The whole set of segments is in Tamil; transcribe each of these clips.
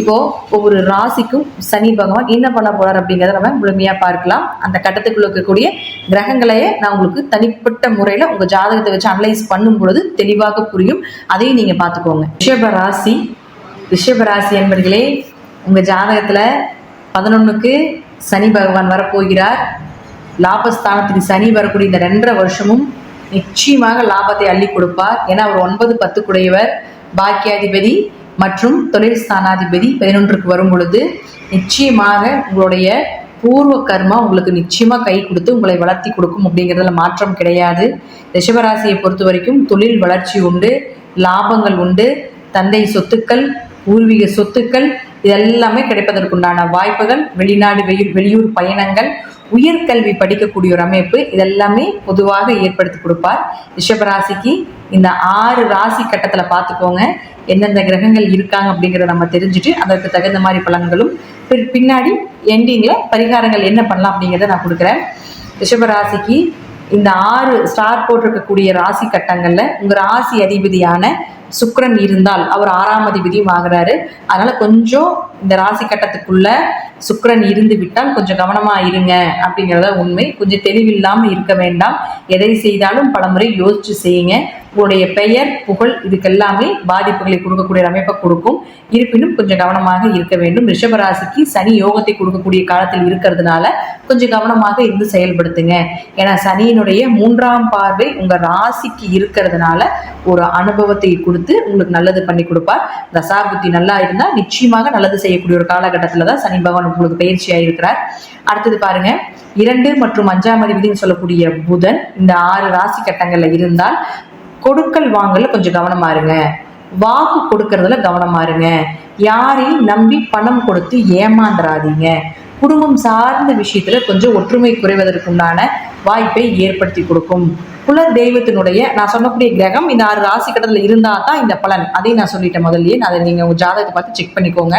இப்போ ஒவ்வொரு ராசிக்கும் சனி பகவான் என்ன பண்ண போறார் அப்படிங்கிறத நம்ம முழுமையா பார்க்கலாம். அந்த கட்டத்துக்குள்ள இருக்கக்கூடிய கிரகங்களையே நான் உங்களுக்கு தனிப்பட்ட முறையில உங்க ஜாதகத்தை வச்சு அனலைஸ் பண்ணும் பொழுது தெளிவாக புரியும். அதையும் நீங்க பார்த்துக்கோங்க. ரிஷப ராசி ரிஷப ராசி என்பர்களே உங்க ஜாதகத்துல பதினொன்னுக்கு சனி பகவான் வரப்போகிறார். லாபஸ்தானத்துக்கு சனி வரக்கூடிய இந்த ரெண்டரை வருஷமும் நிச்சயமாக லாபத்தை அள்ளி கொடுப்பார். ஏன்னா அவர் ஒன்பது பத்துக்குடையவர். பாக்கியாதிபதி மற்றும் தொழில் ஸ்தானாதிபதி பதினொன்றுக்கு வரும் பொழுது நிச்சயமாக உங்களுடைய பூர்வ கர்மா உங்களுக்கு நிச்சயமாக கை கொடுத்து உங்களை வளர்த்தி கொடுக்கும் அப்படிங்கிறதுல மாற்றம் கிடையாது. ரிஷபராசியை பொறுத்த வரைக்கும் தொழில் வளர்ச்சி உண்டு லாபங்கள் உண்டு தந்தை சொத்துக்கள் பூர்வீக சொத்துக்கள் இதெல்லாமே கிடைப்பதற்குண்டான வாய்ப்புகள் வெளிநாடு வெளி வெளியூர் பயணங்கள் உயர்கல்வி படிக்கக்கூடிய ஒரு அமைப்பு இதெல்லாமே பொதுவாக ஏற்படுத்தி கொடுப்பார். ரிஷபராசிக்கு இந்த ஆறு ராசி கட்டத்தில் பார்த்துக்கோங்க. எந்தெந்த கிரகங்கள் இருக்காங்க அப்படிங்கிறத நம்ம தெரிஞ்சுட்டு அதற்கு தகுந்த மாதிரி பலன்களும் பின்னாடி எண்டிங்கில் பரிகாரங்கள் என்ன பண்ணலாம் அப்படிங்கிறத நான் கொடுக்குறேன். ரிஷபராசிக்கு இந்த ஆறு ஸ்டார் போட்டிருக்கக்கூடிய ராசி கட்டங்களில் உங்கள் ராசி அதிபதியான சுக்கரன் இருந்தால் அவர் ஆறாம் அதிபதியும் ஆகிறாரு. அதனால கொஞ்சம் இந்த ராசி கட்டத்துக்குள்ள சுக்கரன் இருந்து விட்டால் கொஞ்சம் கவனமா இருங்க அப்படிங்கிறத உண்மை. கொஞ்சம் தெளிவில்லாமல் இருக்க வேண்டாம். எதை செய்தாலும் பலமுறை யோசிச்சு செய்யுங்க. உங்களுடைய பெயர் புகழ் இதுக்கெல்லாமே பாதிப்புகளை கொடுக்கக்கூடிய அமைப்பை கொடுக்கும். இருப்பினும் கொஞ்சம் கவனமாக இருக்க வேண்டும். ரிஷபராசிக்கு சனி யோகத்தை கொடுக்கக்கூடிய காலத்தில் இருக்கிறதுனால கொஞ்சம் கவனமாக இருந்து செயல்படுத்துங்க. ஏன்னா சனியினுடைய மூன்றாம் பார்வை உங்க ராசிக்கு இருக்கிறதுனால ஒரு அனுபவத்தை கொடுத்து உங்களுக்கு நல்லது பண்ணி கொடுப்பார். தசாபுத்தி நல்லா இருந்தா நிச்சயமாக நல்லது செய்யக்கூடிய ஒரு காலகட்டத்தில் தான் சனி பகவான் உங்களுக்கு பயிற்சியாக இருக்கிறார். அடுத்தது பாருங்க இரண்டு மற்றும் அஞ்சாம் அதிபதினு சொல்லக்கூடிய புதன் இந்த ஆறு ராசி கட்டங்கள்ல இருந்தால் கொடுக்கல் வாங்கல கொஞ்சம் கவனமா இருங்க. வாக்கு கொடுக்கறதுல கவனமா இருங்க. யாரையும் நம்பி பணம் கொடுத்து ஏமாந்துடாதீங்க குடும்பம் சார்ந்த விஷயத்துல கொஞ்சம் ஒற்றுமை குறைவதற்குண்டான வாய்ப்பை ஏற்படுத்தி கொடுக்கும். குல தெய்வத்தினுடைய நான் சொல்லக்கூடிய கிரகம் இந்த ஆறு ராசி கட்டத்தில் இருந்தா தான் இந்த பலன். அதையும் நான் சொல்லிட்டேன் முதல்லயே. அதை நீங்க உங்க ஜாதகத்தை பார்த்து செக் பண்ணிக்கோங்க.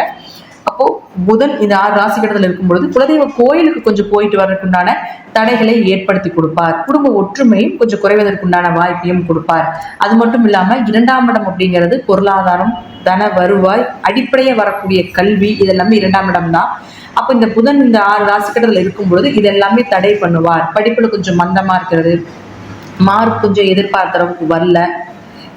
அப்போ புதன் இந்த ஆறு ராசி கடத்தில் இருக்கும் பொழுது குலதெய்வ கோயிலுக்கு கொஞ்சம் போயிட்டு வர்றதுக்குண்டான தடைகளை ஏற்படுத்தி கொடுப்பார். குடும்ப ஒற்றுமையும் கொஞ்சம் குறைவதற்குண்டான வாய்ப்பையும் கொடுப்பார். அது மட்டும் இல்லாம இரண்டாம் இடம் அப்படிங்கிறது பொருளாதாரம் தன வருவாய் அடிப்படையே வரக்கூடிய கல்வி இதெல்லாமே இரண்டாம் இடம் தான். அப்போ இந்த புதன் இந்த ஆறு ராசிக்கட்டத்தில் இருக்கும் பொழுது இதெல்லாமே தடை பண்ணுவார். படிப்புல கொஞ்சம் மந்தமா இருக்கிறது மார்க் கொஞ்சம் எதிர்பார்த்த அளவுக்கு வரல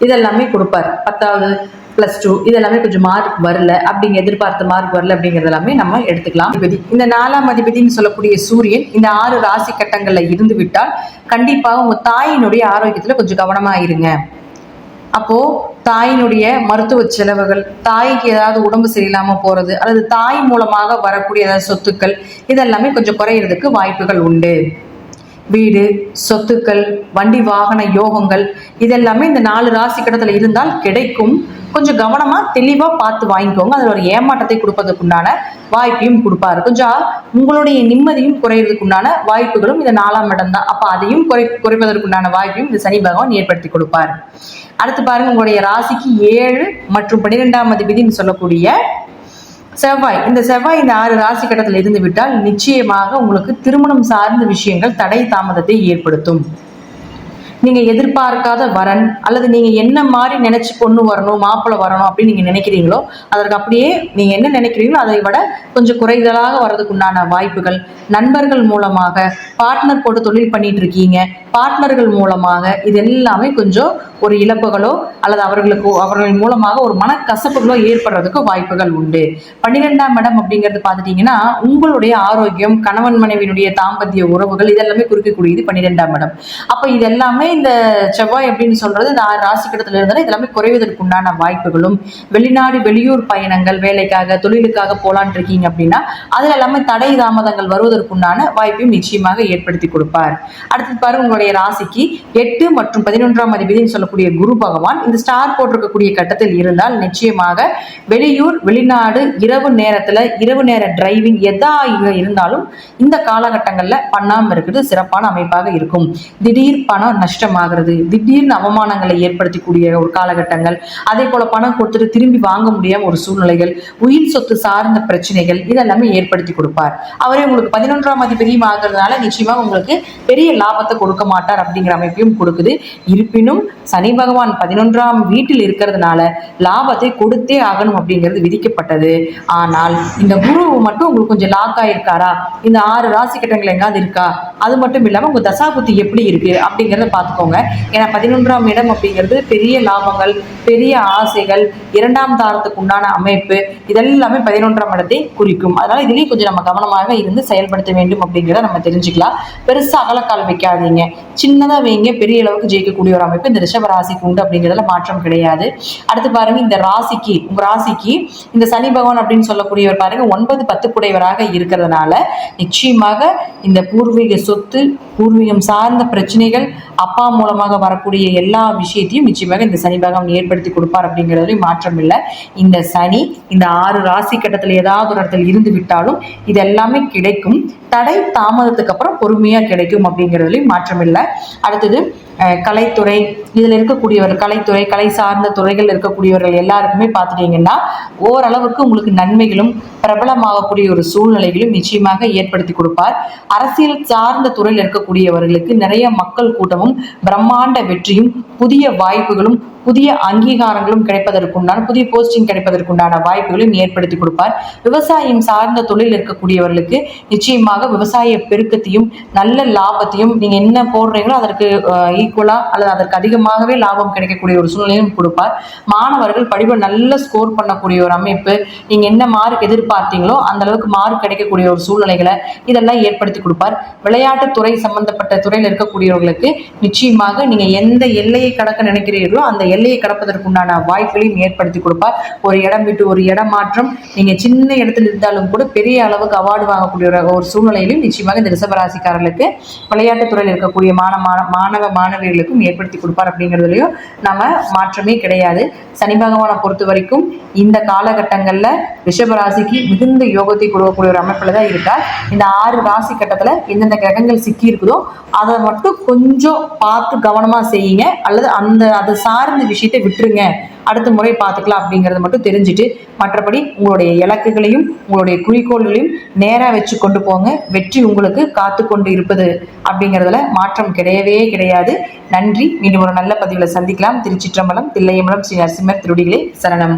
இதெல்லாமே கொடுப்பார். பத்தாவது ப்ளஸ் டூ இது எல்லாமே கொஞ்சம் மார்க் வரல அப்படிங்க எதிர்பார்த்த மார்க் வரல அப்படிங்கிறது எல்லாமே நம்ம எடுத்துக்கலாம். அதிபதி இந்த நாலாம் அதிபதினு சொல்லக்கூடிய சூரியன் இந்த ஆறு ராசி கட்டங்கள்ல இருந்து விட்டால் கண்டிப்பாக உங்க தாயினுடைய ஆரோக்கியத்துல கொஞ்சம் கவனமாக இருங்க. அப்போ தாயினுடைய மருத்துவ செலவுகள் தாய்க்கு ஏதாவது உடம்பு சரியில்லாம போறது அல்லது தாய் மூலமாக வரக்கூடிய ஏதாவது சொத்துக்கள் இதெல்லாமே கொஞ்சம் குறையிறதுக்கு வாய்ப்புகள் உண்டு. வீடு சொத்துக்கள் வண்டி வாகன யோகங்கள் இதெல்லாமே இந்த நாலு ராசி கடத்துல இருந்தால் கிடைக்கும். கொஞ்சம் கவனமா தெளிவா பார்த்து வாங்கிக்கோங்க. அதுல ஒரு ஏமாற்றத்தை கொடுப்பதற்குண்டான வாய்ப்பையும் கொடுப்பாரு. கொஞ்சம் உங்களுடைய நிம்மதியும் குறையிறதுக்குண்டான வாய்ப்புகளும் இந்த நாலாம் இடம் தான். அப்ப அதையும் குறை குறைப்பதற்குண்டான வாய்ப்பையும் இந்த சனி பகவான் ஏற்படுத்தி கொடுப்பாரு. அடுத்து பாருங்க உங்களுடைய ராசிக்கு ஏழு மற்றும் பன்னிரெண்டாம் அதிபதினு சொல்லக்கூடிய செவ்வாய். இந்த செவ்வாய் இந்த ஆறு ராசி கட்டத்தில் இருந்து விட்டால் நிச்சயமாக உங்களுக்கு திருமணம் சார்ந்த விஷயங்கள் தடை தாமதத்தை ஏற்படுத்தும். நீங்க எதிர்பார்க்காத வரன் அல்லது நீங்க என்ன மாதிரி நினைச்சு பொண்ணு வரணும் மாப்பிள்ளை வரணும் அப்படின்னு நீங்க நினைக்கிறீங்களோ அதற்கு அப்படியே நீங்க என்ன நினைக்கிறீங்களோ அதை விட கொஞ்சம் குறைதலாக வர்றதுக்கு உண்டான வாய்ப்புகள். நண்பர்கள் மூலமாக பார்ட்னர் போட்டு தொழில் பண்ணிட்டு இருக்கீங்க பார்ட்னர்கள் மூலமாக இது எல்லாமே கொஞ்சம் ஒரு இழப்புகளோ அல்லது அவர்களுக்கு அவர்கள் மூலமாக ஒரு மனக்கசப்புகளோ ஏற்படுறதுக்கு வாய்ப்புகள் உண்டு. பன்னிரெண்டாம் இடம் அப்படிங்கிறது பார்த்துட்டீங்கன்னா உங்களுடைய ஆரோக்கியம் கணவன் மனைவியினுடைய தாம்பத்திய உறவுகள் இதெல்லாமே குறிக்கக்கூடியது பன்னிரெண்டாம் இடம். அப்போ இது எல்லாமே இந்த செவ்வாய் அப்படின்னு சொல்றது இந்த ஆறு ராசி கிடத்துல இருந்தாலும் இதெல்லாமே குறைவதற்கு உண்டான வாய்ப்புகளும். வெளிநாடு வெளியூர் பயணங்கள் வேலைக்காக தொழிலுக்காக போலான் இருக்கீங்க அப்படின்னா அதுல எல்லாமே தடை தாமதங்கள் வருவதற்குண்டான வாய்ப்பையும் நிச்சயமாக ஏற்படுத்தி கொடுப்பார். அடுத்து பாருங்க உங்களுடைய ராசிக்கு எட்டு மற்றும் பதினொன்றாம் அதிபதினு சொல்லக்கூடிய குரு பகவான் இந்த ஸ்டார் போட்டிருக்கக்கூடிய கட்டத்தில் இருந்தால் நிச்சயமாக வெளியூர் வெளிநாடு இரவு நேரத்துல இரவு நேர டிரைவிங் எதா இருந்தாலும் இந்த காலகட்டங்கள்ல பண்ணாம இருக்கிறது சிறப்பான அமைப்பாக இருக்கும். திடீர் பணம் நஷ்டமாகிறது திடீர்னு அவமானங்களை ஏற்படுத்தக்கூடிய ஒரு காலகட்டங்கள். அதே போல பணம் கொடுத்துட்டு திரும்பி வாங்க முடியாம ஒரு சூழ்நிலைகள் உயிர் சொத்து சார்ந்த பிரச்சனைகள் இதெல்லாமே ஏற்படுத்தி கொடுப்பார். அவரே உங்களுக்கு பதினொன்றாம் அதிபதியும் ஆகிறதுனால நிச்சயமா உங்களுக்கு பெரிய லாபத்தை கொடுக்க மாட்டார் அப்படிங்கிற அமைப்பையும் கொடுக்குது. இருப்பினும் சனி பகவான் பதினொன்றாம் வீட்டில் இருக்கிறதுனால லாபத்தை கொடுத்தே ஆகணும் அப்படிங்கிறது விதிக்கப்பட்டது. ஆனால் இந்த குரு மட்டும் உங்களுக்கு கொஞ்சம் லாக் ஆயிருக்காரா? இந்த ஆறு ராசி கட்டங்கள் எங்காவது இருக்கா? அது மட்டும் இல்லாம உங்க தசாபுத்தி எப்படி இருக்கு அப்படிங்கிறத பார்த்துக்கோங்க. ஏன்னா பதினொன்றாம் இடம் அப்படிங்கிறது பெரிய லாபங்கள் பெரிய ஆசைகள் இரண்டாம் தாரத்துக்கு உண்டான அமைப்பு இதெல்லாமே பதினொன்றாம் இடத்தை குறிக்கும். அதனால இதுலயும் கொஞ்சம் நம்ம கவனமாக இருந்து செயல்படுத்த வேண்டும் அப்படிங்கிறத நம்ம தெரிஞ்சுக்கலாம். பெருசா அகலக்கால் வைக்காதீங்க. சின்னதா வைங்க பெரிய அளவுக்கு ஜெயிக்கக்கூடிய ஒரு அமைப்பு இந்த ரிஷப ராசிக்கு உண்டு அப்படிங்கிறதுல மாற்றம் கிடையாது. அடுத்து பாருங்க இந்த ராசிக்கு உங்க ராசிக்கு இந்த சனி பகவான் அப்படின்னு சொல்லக்கூடியவர் பாருங்க ஒன்பது பத்து குடையவராக இருக்கிறதுனால நிச்சயமாக இந்த பூர்வீக சொத்து பூர்வீகம் சார்ந்த பிரச்சனைகள் அப்பா மூலமாக வரக்கூடிய எல்லா விஷயத்தையும் நிச்சயமாக இந்த சனி பகவான் ஏற்படுத்தி கொடுப்பார் அப்படிங்கிறதுலையும் மாற்றம் இல்லை. இந்த சனி இந்த ஆறு ராசி கட்டத்தில் ஏதாவது ஒரு இடத்துல இருந்து விட்டாலும் இது எல்லாமே கிடைக்கும். தடை தாமதத்துக்கு அப்புறம் பொறுமையா கிடைக்கும் அப்படிங்கிறதுலையும் மாற்றம் இல்லை. அடுத்தது கலைத்துறை இதில் இருக்கக்கூடியவர் கலைத்துறை கலை சார்ந்த துறைகள் இருக்கக்கூடியவர்கள் எல்லாருக்குமே பார்த்துட்டீங்கன்னா ஓரளவுக்கு உங்களுக்கு நன்மைகளும் பிரபலமாகக்கூடிய ஒரு சூழ்நிலைகளும் நிச்சயமாக ஏற்படுத்தி கொடுப்பார். அரசியல் சார்ந்த துறையில் இருக்கக்கூடியவர்களுக்கு நிறைய மக்கள் கூட்டமும் பிரம்மாண்ட வெற்றியும் புதிய வாய்ப்புகளும் புதிய அங்கீகாரங்களும் கிடைப்பதற்குண்டான புதிய போஸ்டிங் கிடைப்பதற்குண்டான வாய்ப்புகளையும் ஏற்படுத்தி கொடுப்பார். விவசாயம் சார்ந்த தொழில் இருக்கக்கூடியவர்களுக்கு நிச்சயமாக விவசாய பெருக்கத்தையும் நல்ல லாபத்தையும் நீங்க என்ன போடுறீங்களோ அதற்கு ஈக்குவலா அல்லது அதற்கு அதிகமாகவே லாபம் கிடைக்கக்கூடிய ஒரு சூழ்நிலையும் கொடுப்பார். மாணவர்கள் படிப்பை நல்ல ஸ்கோர் பண்ணக்கூடிய ஒரு அமைப்பு நீங்க என்ன மார்க் எதிர்பார்த்தீங்களோ அந்த அளவுக்கு மார்க் கிடைக்கக்கூடிய ஒரு சூழ்நிலைகளை இதெல்லாம் ஏற்படுத்தி கொடுப்பார். விளையாட்டு துறை சம்பந்தப்பட்ட துறையில் இருக்கக்கூடியவர்களுக்கு நிச்சயமாக நீங்க எந்த எல்லையை கடக்க நினைக்கிறீர்களோ அந்த எல்லையை கடப்பதற்குண்டான வாய்ப்புகளையும் ஏற்படுத்தி கொடுப்பார். ஒரு இடம் விட்டு ஒரு இடம் மாற்றம் நீங்க சின்ன இடத்துல இருந்தாலும் கூட பெரிய அளவுக்கு அவார்டு வாங்கக்கூடிய ஒரு- சூழ்நிலையிலும் நிச்சயமாக இந்த ரிசபராசிக்காரர்களுக்கு விளையாட்டுத் துறையில் இருக்கக்கூடிய மாணவ மாணவ மாணவிகளுக்கும் ஏற்படுத்தி கொடுப்பார் அப்படிங்கிறதுலையும் நம்ம மாற்றமே கிடையாது. சனி பகவானை பொறுத்த வரைக்கும் இந்த காலகட்டங்களில் ரிஷபராசிக்கு மிகுந்த யோகத்தை கொடுக்கக்கூடிய ஒரு அமைப்பில் தான் இருக்கார். இந்த ஆறு ராசி கட்டத்தில் எந்தெந்த கிரகங்கள் சிக்கி இருக்குதோ அதை மட்டும் கொஞ்சம் பார்த்து கவனமாக செய்யுங்க. அல்லது அந்த அதை சார்ந்த விஷயத்தை விட்டுருங்க. அடுத்த முறை பார்த்துக்கலாம் அப்படிங்கறத மட்டும் தெரிஞ்சுட்டு மற்றபடி உங்களுடைய இலக்குகளையும் உங்களுடைய குறிக்கோள்களையும் நேரா வச்சு கொண்டு போங்க. வெற்றி உங்களுக்கு காத்து கொண்டு இருப்பது அப்படிங்கிறதுல மாற்றம் கிடையவே கிடையாது. நன்றி. மீண்டும் ஒரு நல்ல பதிவில் சந்திக்கலாம். திருச்சிற்றம்பலம் தில்லையம்பலம் ஸ்ரீ நரசிம்மர் திருடிகளே சரணம்.